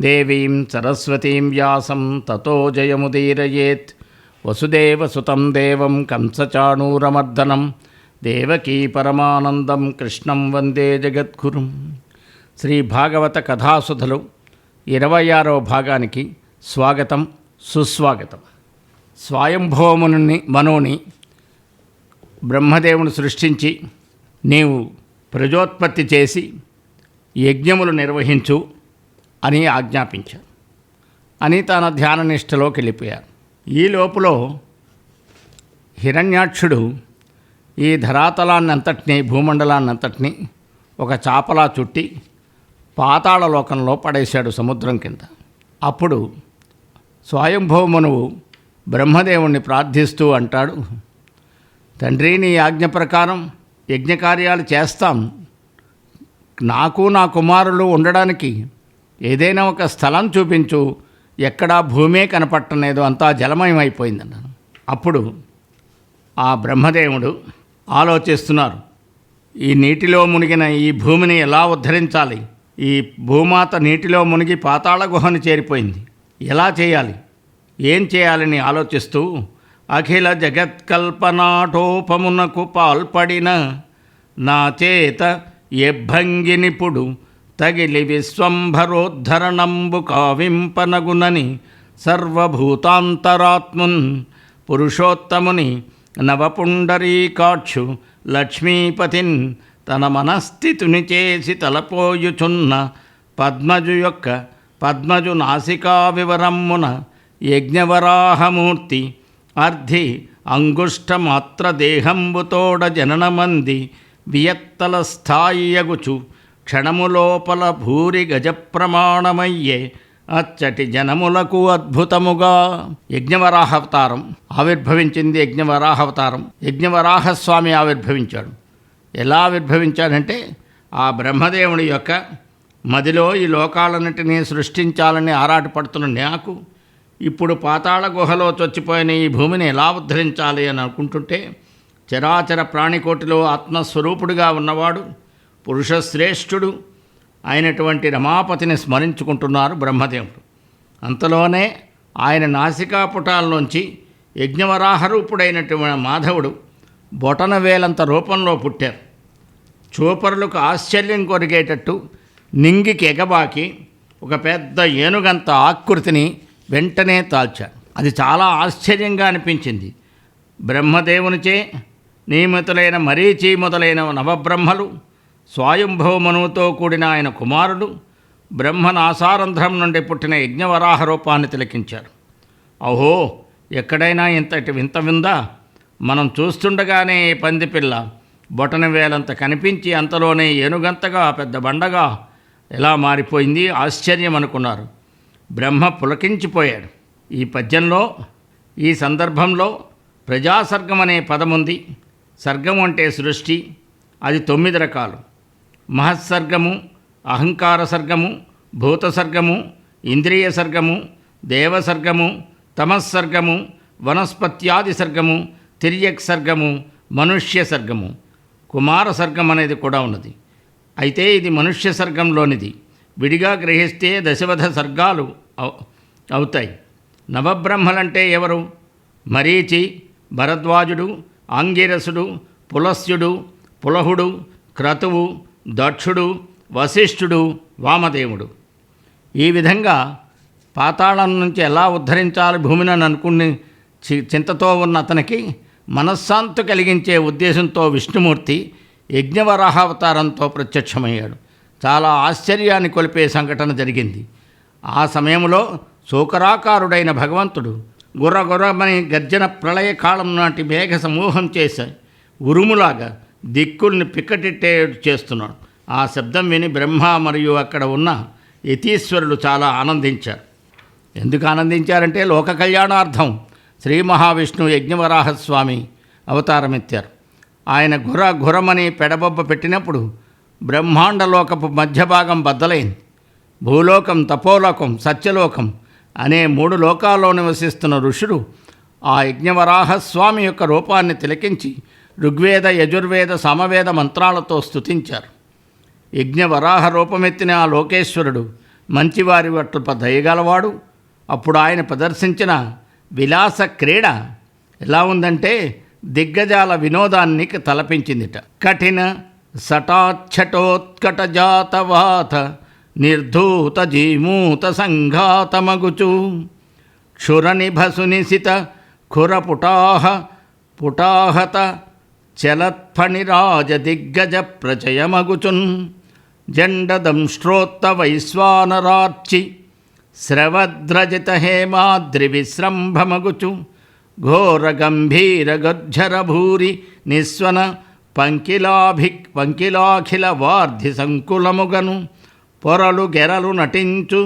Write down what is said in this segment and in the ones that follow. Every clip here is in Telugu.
దేవీం సరస్వతీం వ్యాసం తతో జయముదీరయేత్. వసుదేవసుతం దేవం కంసచాణూరమర్దనం. దేవకీ పరమానందం కృష్ణం వందే జగద్గురుం. శ్రీ భాగవత కథాసుధలు ఇరవై ఆరవ భాగానికి స్వాగతం సుస్వాగతం. స్వయంభవముని మనోని బ్రహ్మదేవుని సృష్టించి నీవు ప్రజోత్పత్తి చేసి యజ్ఞములు నిర్వహించు. అని ఆజ్ఞాపించారు. అని తన ధ్యాన నిష్టలోకి వెళ్ళిపోయారు ఈ లోపల హిరణ్యాక్షుడు ఈ ధరాతలాన్నంతటినీ భూమండలాన్నంతటినీ ఒక చాపలా చుట్టి పాతాళ లోకంలో పడేశాడు సముద్రం కింద. అప్పుడు స్వయంభవమునువు బ్రహ్మదేవుణ్ణి ప్రార్థిస్తూ అంటాడు తండ్రి నీ ఆజ్ఞ ప్రకారం యజ్ఞకార్యాలు చేస్తాం. నాకు నా కుమారులు ఉండడానికి ఏదైనా ఒక స్థలం చూపించు ఎక్కడా భూమే కనపట్టలేదు అంతా జలమయమైపోయిందన్నాను. అప్పుడు ఆ బ్రహ్మదేవుడు ఆలోచిస్తున్నారు ఈ నీటిలో మునిగిన ఈ భూమిని ఎలా ఉద్ధరించాలి? ఈ భూమాత నీటిలో మునిగి పాతాళ గుహను చేరిపోయింది. ఎలా చేయాలి? ఏం చేయాలని ఆలోచిస్తూ అఖిల జగత్కల్పనాటోపమునకు పాల్పడిన నా చేత ఎభంగినిపుడు తగిలి విశ్వంభరోద్ధరణంబు కావింపనగునని సర్వభూతాంతరాత్మున్ పురుషోత్తముని నవపుండరీకాక్షు లక్ష్మీపతిన్ తన మనస్థితుని చేసి తలపోయుచున్న పద్మజు యొక్క పద్మజు నాసికా వివరమ్మున యజ్ఞవరాహమూర్తి అర్ధి అంగుష్టమాత్ర దేహంబుతోడ జననమంది వియత్తల స్థాయియగుచు క్షణములోపల భూరి గజప్రమాణమయ్యే అచ్చటి జనములకు అద్భుతముగా. యజ్ఞవరాహవతారం. ఆవిర్భవించింది యజ్ఞవరాహవతారం. యజ్ఞవరాహస్వామి ఆవిర్భవించాడు. ఎలా ఆవిర్భవించాడంటే ఆ బ్రహ్మదేవుని యొక్క మదిలో ఈ లోకాలన్నిటినీ సృష్టించాలని ఆరాటపడుతున్న నాకు ఇప్పుడు పాతాళ గుహలో చొచ్చిపోయిన ఈ భూమిని ఎలా ఉద్ధరించాలి అని అనుకుంటుంటే చరాచర ప్రాణికోటిలో ఆత్మస్వరూపుడుగా ఉన్నవాడు పురుషశ్రేష్ఠుడు అయినటువంటి రమాపతిని స్మరించుకుంటున్నారు బ్రహ్మదేవుడు. అంతలోనే ఆయన నాసికాపుటాల్లోంచి యజ్ఞవరాహరూపుడైనటువంటి మాధవుడు బొటన వేలంత రూపంలో పుట్టారు. చూపరులకు ఆశ్చర్యం కొరిగేటట్టు నింగికి ఎగబాకి ఒక పెద్ద ఏనుగంత ఆకృతిని వెంటనే తాల్చాడు అది చాలా ఆశ్చర్యంగా అనిపించింది. బ్రహ్మదేవునిచే నియమితులైన మరీచి మొదలైన నవబ్రహ్మలు స్వయంభవమనువుతో కూడిన ఆయన కుమారుడు బ్రహ్మనాసారంధ్రం నుండి పుట్టిన యజ్ఞవరాహ రూపాన్ని తిలకించారు. అహో ఎక్కడైనా ఇంతటి వింత విందా? మనం చూస్తుండగానే ఈ పందిపిల్ల బొటన వేలంత కనిపించి అంతలోనే ఏనుగంతగా పెద్ద బండగా ఎలా మారిపోయింది ఆశ్చర్యం అనుకున్నారు. బ్రహ్మ పులకించిపోయాడు. ఈ పద్యంలో ఈ సందర్భంలో ప్రజాసర్గం అనే పదముంది. సర్గం అంటే సృష్టి. అది తొమ్మిది రకాలు. మహత్సర్గము అహంకార సర్గము భూత సర్గము ఇంద్రియ సర్గము దేవసర్గము తమస్సర్గము వనస్పత్యాది సర్గము తిర్యక్ సర్గము మనుష్య సర్గము కుమార సర్గం అనేది కూడా ఉన్నది. అయితే ఇది మనుష్య సర్గంలోనిది విడిగా గ్రహిస్తే దశవధ సర్గాలు అవుతాయి. నవబ్రహ్మలంటే ఎవరు? మరీచి భరద్వాజుడు ఆంగిరసుడు పులస్యుడు పులహుడు క్రతువు దక్షుడు వశిష్ఠుడు వామదేవుడు. ఈ విధంగా పాతాళం నుంచి ఎలా ఉద్ధరించాలి భూమిని అని అనుకుని చి- చింతతో ఉన్న అతనికి మనశ్శాంతి కలిగించే ఉద్దేశంతో విష్ణుమూర్తి యజ్ఞవరాహావతారంతో ప్రత్యక్షమయ్యాడు. చాలా ఆశ్చర్యాన్ని కొలిపే సంఘటన జరిగింది. ఆ సమయంలో శోకరాకారుడైన భగవంతుడు గుర్రగుర్రమని గర్జన ప్రళయకాలం నాటి మేఘ సమూహం చేసి ఉరుములాగా దిక్కుల్ని పిక్కటిట్టే చేస్తున్నాడు. ఆ శబ్దం విని బ్రహ్మ మరియు అక్కడ ఉన్న యతీశ్వరులు చాలా ఆనందించారు. ఎందుకు ఆనందించారంటే లోక కళ్యాణార్థం. శ్రీ మహావిష్ణు యజ్ఞవరాహస్వామి అవతారమెత్తారు. ఆయన గుర గురమని పెడబొబ్బ పెట్టినప్పుడు బ్రహ్మాండలోకపు మధ్య భాగం బద్దలైంది. భూలోకం తపోలోకం సత్యలోకం అనే మూడు లోకాల్లో నివసిస్తున్న ఋషులు ఆ యజ్ఞవరాహస్వామి యొక్క రూపాన్ని తిలకించి ఋగ్వేద యజుర్వేద సమవేద మంత్రాలతో స్తుతించారు. యజ్ఞవరాహ రూపమెత్తిన ఆ లోకేశ్వరుడు మంచివారి పట్ల దయగలవాడు. అప్పుడు ఆయన ప్రదర్శించిన విలాస క్రీడ ఎలా ఉందంటే దిగ్గజాల వినోదాన్ని తలపించిందిట. కఠిన సటాచ్చటోత్కట జాతవాత నిర్ధూత జీమూత సంఘాతమగుచు క్షురనిభసునిసిత ఖురపుటాహ పుటాహత చలత్ఫణిరాజ దిగ్గజ ప్రచయమగుచున్ జండదంష్ట్రోత్త వైశ్వానరార్చి స్రవద్రజిత హేమాద్రి విశ్రంభమగుచు ఘోర గంభీర గర్జర భూరి నిస్వన పంకిలాభి పంకిలాఖిల వార్ధి సంకులముగను పొరలు గెరలు నటించు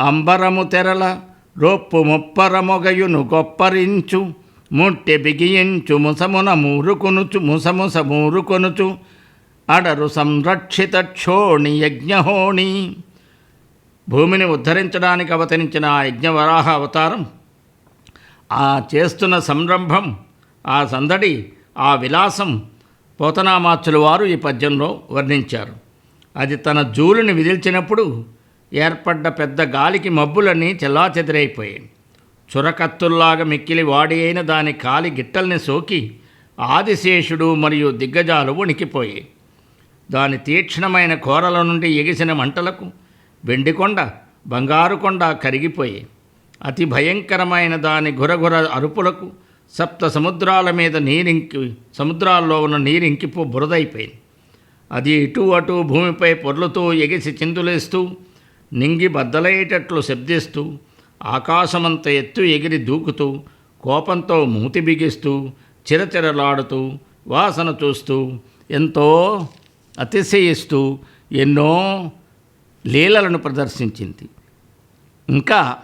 అంబరము తెరల రొప్పు ముప్పరమొగయును గొప్పరించు. ముట్టె బిగియించు ముసమున మూరుకొనుచు ముసముస మూరుకొనుచు. అడరు సంరక్షిత క్షోణి యజ్ఞహోణి. భూమిని ఉద్ధరించడానికి అవతరించిన ఆ యజ్ఞవరాహ అవతారం ఆ చేస్తున్న సంరంభం ఆ సందడి ఆ విలాసం పోతనామాచుల వారు ఈ పద్యంలో వర్ణించారు. అది తన జూలుని విదిల్చినప్పుడు ఏర్పడ్డ పెద్ద గాలికి మబ్బులన్నీ చెల్లాచెదిరైపోయాయి. చురకత్తుల్లాగా మిక్కిలి వాడి అయిన దాని కాలి గిట్టల్ని సోకి ఆదిశేషుడు మరియు దిగ్గజాలు వణికిపోయాయి దాని తీక్షణమైన కోరల నుండి ఎగిసిన మంటలకు వెండికొండ బంగారు కొండ కరిగిపోయాయి అతి భయంకరమైన దాని గురగుర అరుపులకు సప్త సముద్రాల మీద నీరింకి సముద్రాల్లో ఉన్న నీరింకిపో బురదైపోయింది అది ఇటు అటు భూమిపై పొర్లుతూ ఎగిసి చిందులేస్తూ నింగి బద్దలయ్యేటట్లు శబ్దిస్తూ ఆకాశమంత ఎత్తు ఎగిరి దూకుతూ కోపంతో మూతి బిగిస్తూ చిరచిరలాడుతూ వాసన చూస్తూ ఎంతో అతిశయిస్తూ ఎన్నో లీలలను ప్రదర్శించింది. ఇంకా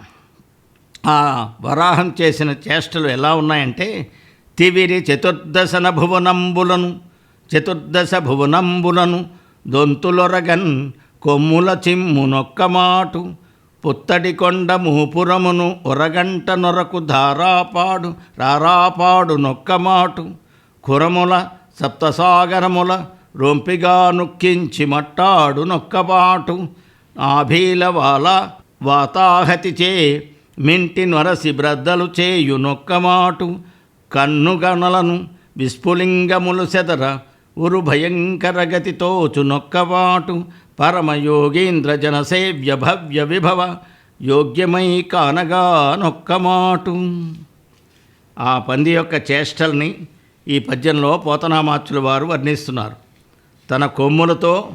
ఆ వరాహం చేసిన చేష్టలు ఎలా ఉన్నాయంటే తివిరి చతుర్దశన భువనంబులను చతుర్దశ భువనంబులను దొంతులొరగన్ కొమ్ముల చిమ్మునొక్కమాటు పుత్తడి కొండ మూపురమును ఒరగంట నొరకు ధారాపాడు రారాపాడు నొక్కమాటు. కురముల సప్తసాగరముల రొంపిగా నొక్కించి మట్టాడు నొక్కపాటు. ఆభీలవాల వాతాహతిచే మింటి నొరసి బ్రద్దలు చేయు నొక్కమాటు. కన్నుగణలను విస్ఫులింగములు సెదర ఉరు భయంకర గతితోచు నొక్కవాటు పరమయోగేంద్రజనసేవ్య భవ్య విభవ యోగ్యమై కానగా నొక్కమాటు ఆ పంది యొక్క చేష్టల్ని ఈ పద్యంలో పోతనామాచుల వారు వర్ణిస్తున్నారు. తన కొమ్ములతో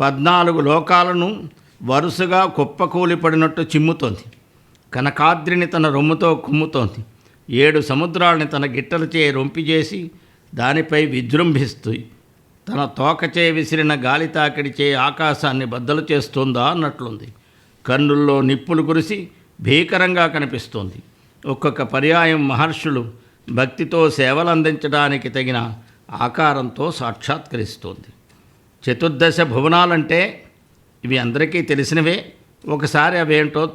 పద్నాలుగు లోకాలను వరుసగా కుప్పకూలిపడినట్టు చిమ్ముతోంది. కనకాద్రిని తన రొమ్ముతో కుమ్ముతోంది. ఏడు సముద్రాల్ని తన గిట్టలచే రొంపిజేసి దానిపై విజృంభిస్తుంది తన తోకచే విసిరిన గాలి తాకిడిచే ఆకాశాన్ని బద్దలు చేస్తుందా అన్నట్లుంది. కన్నుల్లో నిప్పులు కురిసి భీకరంగా కనిపిస్తోంది. ఒక్కొక్క పర్యాయం మహర్షులు భక్తితో సేవలు అందించడానికి తగిన ఆకారంతో సాక్షాత్కరిస్తోంది. చతుర్దశ భువనాలంటే ఇవి అందరికీ తెలిసినవే. ఒకసారి అవేంటో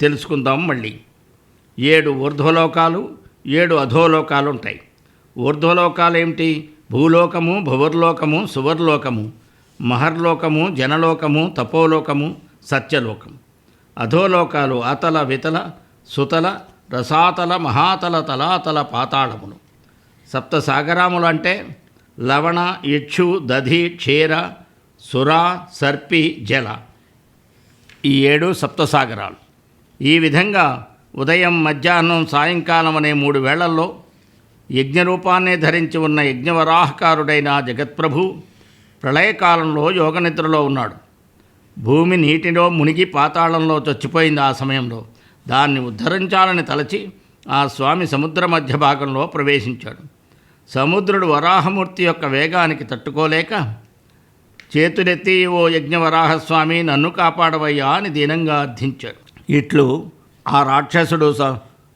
తెలుసుకుందాం మళ్ళీ. ఏడు ఊర్ధ్వలోకాలు ఏడు అధోలోకాలు ఉంటాయి ఊర్ధ్వలోకాలు ఏమిటి భూలోకము భువర్లోకము సువర్లోకము మహర్లోకము జనలోకము తపోలోకము సత్యలోకం అధోలోకాలు అతల వితల సుతల రసాతల మహాతల తలాతల పాతాళములు. సప్త సాగరాములు అంటే లవణ ఇక్షు దధి క్షీర సుర సర్పి జల. ఈ ఏడు సప్తసాగరాలు. ఈ విధంగా ఉదయం మధ్యాహ్నం సాయంకాలం అనే మూడు వేళల్లో యజ్ఞరూపాన్నే ధరించి ఉన్న యజ్ఞవరాహకారుడైన జగత్ప్రభు ప్రళయకాలంలో యోగనిద్రలో ఉన్నాడు. భూమి నీటిలో మునిగి పాతాళంలో చచ్చిపోయింది ఆ సమయంలో. దాన్ని ఉద్ధరించాలని తలచి ఆ స్వామి సముద్ర మధ్య భాగంలో ప్రవేశించాడు. సముద్రుడు వరాహమూర్తి యొక్క వేగానికి తట్టుకోలేక చేతులెత్తి ఓ యజ్ఞవరాహస్వామి నన్ను కాపాడవయ్యా అని దీనంగా అర్థించాడు. ఇట్లు ఆ రాక్షసుడు స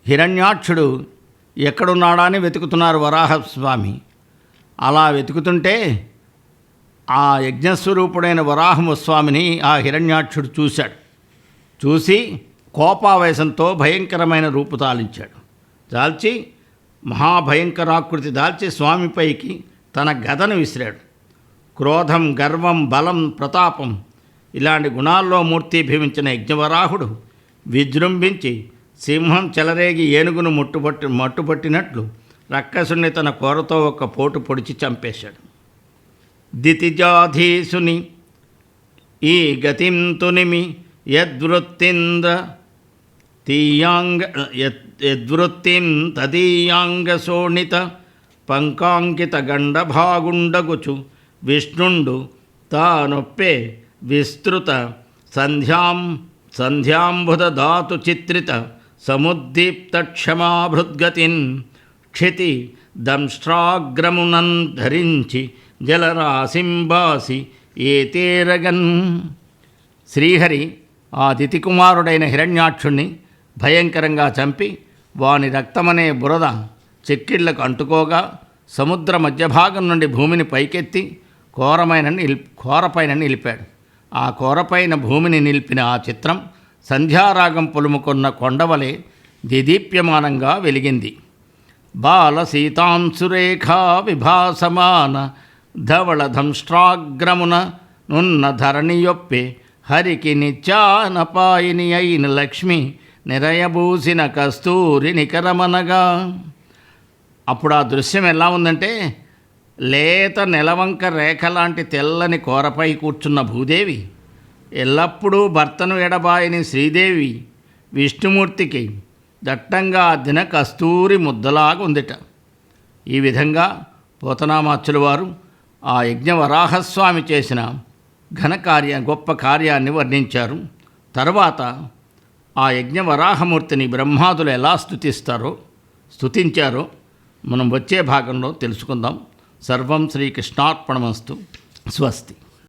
హిరణ్యాక్షుడు ఎక్కడున్నాడా అని వెతుకుతున్నారు వరాహస్వామి. అలా వెతుకుతుంటే ఆ యజ్ఞస్వరూపుడైన వరాహము స్వామిని ఆ హిరణ్యాక్షుడు చూశాడు. చూసి కోపావేశంతో భయంకరమైన రూపు తాలించాడు. దాల్చి మహాభయంకరాకృతి దాల్చి స్వామిపైకి తన గదను విసిరాడు. క్రోధం గర్వం బలం ప్రతాపం ఇలాంటి గుణాల్లో మూర్తీభవించిన యజ్ఞవరాహుడు విజృంభించి సింహం చెలరేగి ఏనుగును ముట్టుపట్టి మట్టుపట్టినట్లు రక్కసుని తన కోరతో ఒక పోటు పొడిచి చంపేశాడు. దితిజాధీసుని ఈ గతిం తునిమి యద్వృత్తింద్ర తీయాంగ యద్వృత్తిం తదీయాంగ శోణిత పంకాంకిత గండభాగుండగుచు విష్ణుండు తానొప్పే విస్తృత సంధ్యాం సంధ్యాంబుధ ధాతు చిత్రిత సముద్దీప్తక్షమాభృద్గతిన్ క్షితి దంష్ట్రాగ్రమునన్ ధరించి జలరాశింబాసి ఏతేరగన్. శ్రీహరి ఆ దితికుమారుడైన హిరణ్యాక్షుణ్ణి భయంకరంగా చంపి వాని రక్తమనే బురద చెక్కిళ్ళకు అంటుకోగా సముద్ర మధ్యభాగం నుండి భూమిని పైకెత్తి కోరమైన నిల్ కోరపైన నిలిపాడు. ఆ కోరపైన భూమిని నిలిపిన ఆ చిత్రం సంధ్యారాగం పొలుముకున్న కొండవలే దిదీప్యమానంగా వెలిగింది. బాల సీతాంశురేఖా విభాసమాన ధవళ ధంష్ట్రాగ్రమున నున్న ధరణియొప్పే హరికి నిత్యానపాయిని అయిన లక్ష్మి నిరయబూసిన కస్తూరి నికరమనగా. అప్పుడు ఆ దృశ్యం ఎలా ఉందంటే లేత నెలవంక రేఖ లాంటి తెల్లని కోరపై కూర్చున్న భూదేవి ఎల్లప్పుడూ భర్తను ఎడబాయని శ్రీదేవి విష్ణుమూర్తికి దట్టంగా అద్దిన కస్తూరి ముద్దలాగా ఉందిట. ఈ విధంగా పోతనామాచుల వారు ఆ యజ్ఞవరాహస్వామి చేసిన ఘన కార్య గొప్ప కార్యాన్ని వర్ణించారు. తర్వాత ఆ యజ్ఞవరాహమూర్తిని బ్రహ్మాదులు ఎలా స్థుతిస్తారో స్థుతించారో మనం వచ్చే భాగంలో తెలుసుకుందాం. సర్వం శ్రీకృష్ణార్పణమస్తు. స్వస్తి.